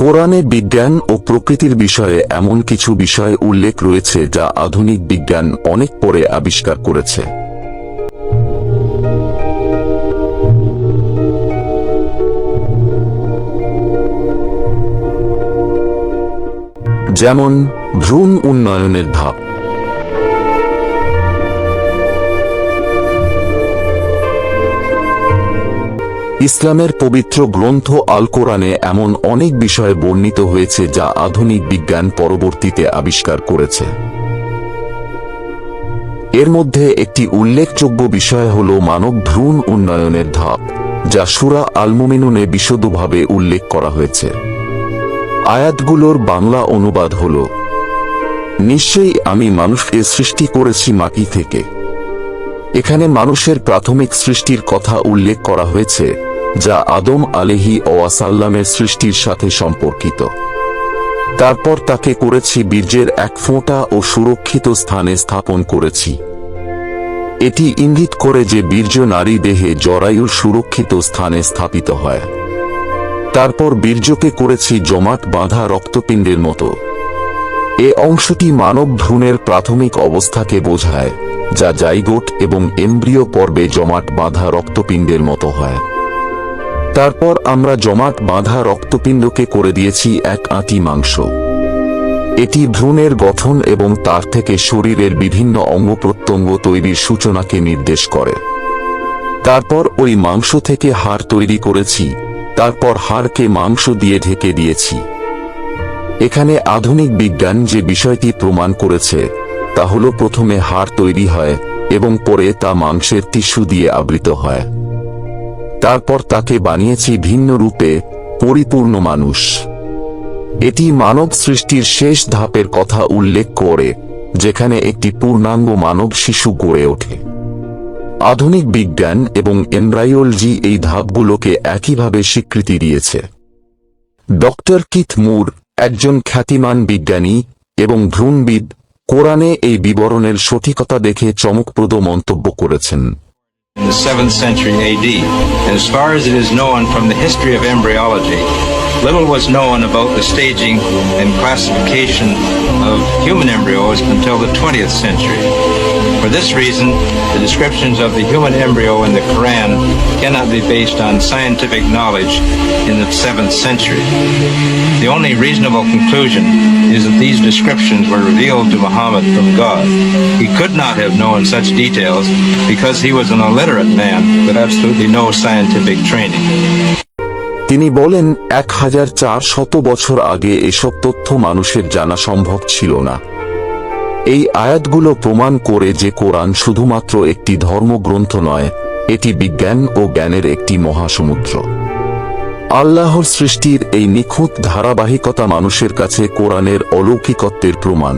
কোরআনে বিজ্ঞান ও প্রকৃতির বিষয়ে এমন কিছু বিষয় উল্লেখ রয়েছে যা আধুনিক বিজ্ঞান অনেক পরে আবিষ্কার করেছে। যেমন ভ্রূণ উন্নয়নের ধাপ। ইসলামের পবিত্র গ্রন্থ আল কোরআনে এমন অনেক বিষয় বর্ণিত হয়েছে যা আধুনিক বিজ্ঞান পরবর্তীতে আবিষ্কার করেছে। এর মধ্যে একটি উল্লেখযোগ্য বিষয় হল মানব ভ্রূণ উন্নয়নের ধাপ, যা সুরা আলমুমিনুনে বিশদভাবে উল্লেখ করা হয়েছে। আয়াতগুলোর বাংলা অনুবাদ হল, নিশ্চয়ই আমি মানুষকে সৃষ্টি করেছি মাটি থেকে। এখানে মানুষের প্রাথমিক সৃষ্টির কথা উল্লেখ করা হয়েছে যা আদম আলেহি ওয়াসাল্লামের সৃষ্টির সাথে সম্পর্কিত। তারপর তাকে করেছি বীর্যের এক ফোঁটা ও সুরক্ষিত স্থানে স্থাপন করেছি। এটি ইঙ্গিত করে যে বীর্য নারী দেহে জরায়ুর সুরক্ষিত স্থানে স্থাপিত হয়। তারপর বীর্যকে করেছি জমাট বাঁধা রক্তপিণ্ডের মতো। এ অংশটি মানব ভ্রূণের প্রাথমিক অবস্থাকে বোঝায়, যা জাইগোট এবং এমব্রিয় পর্বে জমাট বাঁধা রক্তপিণ্ডের মতো হয়। তারপর আমরা জমাট বাঁধা রক্তপিণ্ডকে করে দিয়েছি এক আঁটি মাংস। এটি ভ্রূণের গঠন এবং তার থেকে শরীরের বিভিন্ন অঙ্গ প্রত্যঙ্গ তৈরির সূচনাকে নির্দেশ করে। তারপর ওই মাংস থেকে হাড় তৈরি করেছি, তারপর হাড়কে মাংস দিয়ে ঢেকে দিয়েছি। এখানে আধুনিক বিজ্ঞান যে বিষয়টি প্রমাণ করেছে, তা হল প্রথমে হাড় তৈরি হয় এবং পরে তা মাংসের টিস্যু দিয়ে আবৃত হয়। তারপর তাকে বানিয়েছি ভিন্ন রূপে, পরিপূর্ণ মানুষ। এটি মানব সৃষ্টির শেষ ধাপের কথা উল্লেখ করে, যেখানে একটি পূর্ণাঙ্গ মানব শিশু গড়ে ওঠে। আধুনিক বিজ্ঞান এবং এমব্রায়োলজি এই ধাপগুলোকে একইভাবে স্বীকৃতি দিয়েছে। ডক্টর কিথ মুর, একজন খ্যাতিমান বিজ্ঞানী এবং ভ্রূণবিদ, কোরআনে এই বিবরণের সঠিকতা দেখে চমকপ্রদ মন্তব্য করেছেন। In the 7th century AD. And as far as it is known from the history of embryology, little was known about the staging and classification of human embryos until the 20th century. For this reason, the descriptions of the human embryo in the Quran cannot be based on scientific knowledge in the 7th century. The only reasonable conclusion is that these descriptions were revealed to Muhammad from God. He could not have known such details because he was an illiterate man with absolutely no scientific training. তিনি বলেন, এক হাজার চার শত বছর আগে এসব তথ্য মানুষের জানা সম্ভব ছিল না। এই আয়াতগুলো প্রমাণ করে যে কোরআন শুধুমাত্র একটি ধর্মগ্রন্থ নয়, এটি বিজ্ঞান ও জ্ঞানের একটি মহাসমুদ্র। আল্লাহর সৃষ্টির এই নিখুঁত ধারাবাহিকতা মানুষের কাছে কোরআনের অলৌকিকত্বের প্রমাণ।